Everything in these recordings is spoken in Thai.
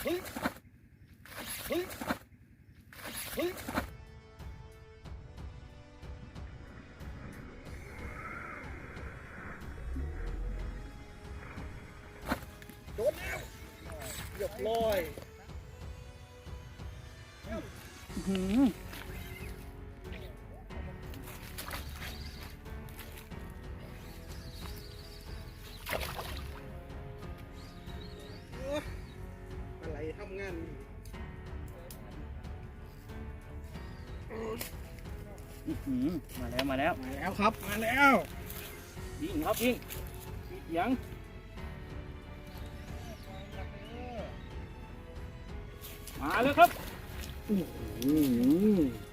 โดนแล้วเรียบร้อยหืม มาแล้วมาแล้วมาแล้วครับมาแล้วยิงครับยิงมีเสียงมาแล้วครับแก้ว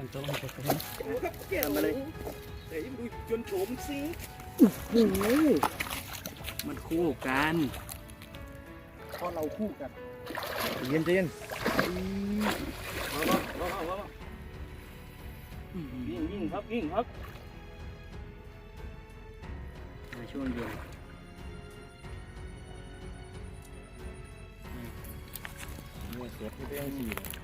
กันตัวลงไปกันก้วครับแก้วมาเลยเฮ้ยดูจนโฉมสิโอ้โหมันคู่กันพอเราคู่กันเย็นเย็นวิ่งวิ่งครับวิ่งครับในช่วงเย็นมวยสดที่เรื่องสี่หั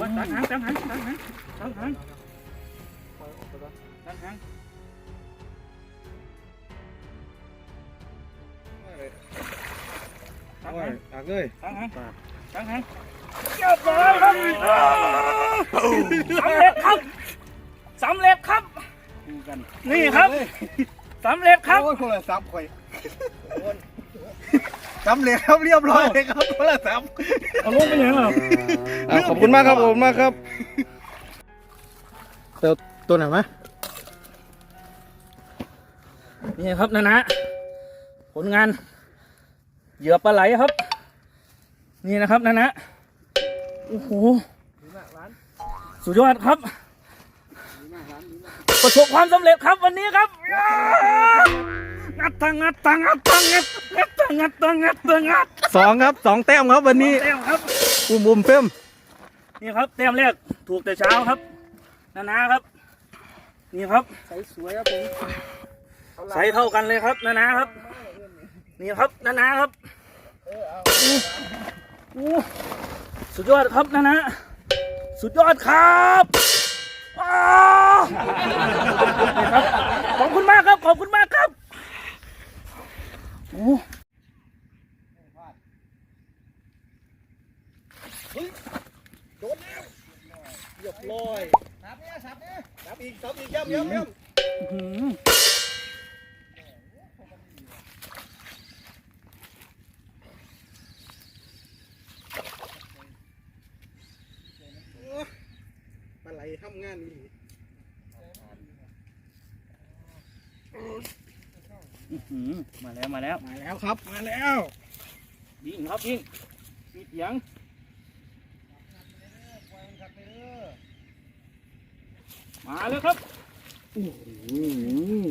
วตั้งหางตั้งหางตั้งหางตั้งหางคอยออกไปแล้วตั้งหางโอ้ยตักเลยตั้งหางตั้งหางเรียบร้อยสำเร็จครับสำเร็จครับคู่กันนี่ครับสำเร็จครับโอ้ยโทรศัพท์คอย สำเร็จครับเรียบร้อยเลยครับโทรศัพท์เอาลงไปยังเหรออ่าขอบคุณมากครับขอบคุณมากครับเติมตัวไหนไหมนี่ครับนะนะผลงาน เหยื่อปลาไหลครับ นี่นะครับนะนะโอ้โหสุดยอดครับ ประสบความสำเร็จครับวันนี้ครับ งัดตังงัดตังงัดตังงัดงัดตังงัดตังงัดตังงัดสองครับสองแต้มครับวันนี้เต็มครับบุมบุมเพิ่มนี่ครับเต็มแรกถูกแต่เช้าครับนานาครับ นี่ครับใสสวยครับผมใส่เท่ากันเลยครับนานาครับ นี่ครับนานาครับอู้อู้สุดยอดครับนานาสุดยอดครับอ้าวนี่ครับ ขอบคุณมากครับ ขอบคุณมากครับโอ้ โดนแล้ว เรียบร้อยสับเนี่ยสับเนี่ยสับอีกสับอีกย่ำย่ำย่ำอื้อหือปลาไหลทำงานนี่อื้อหือมาแล้วมาแล้ว มาแล้วครับ มาแล้วยิงครับยิงมีเสียง มาแล้วครับอืม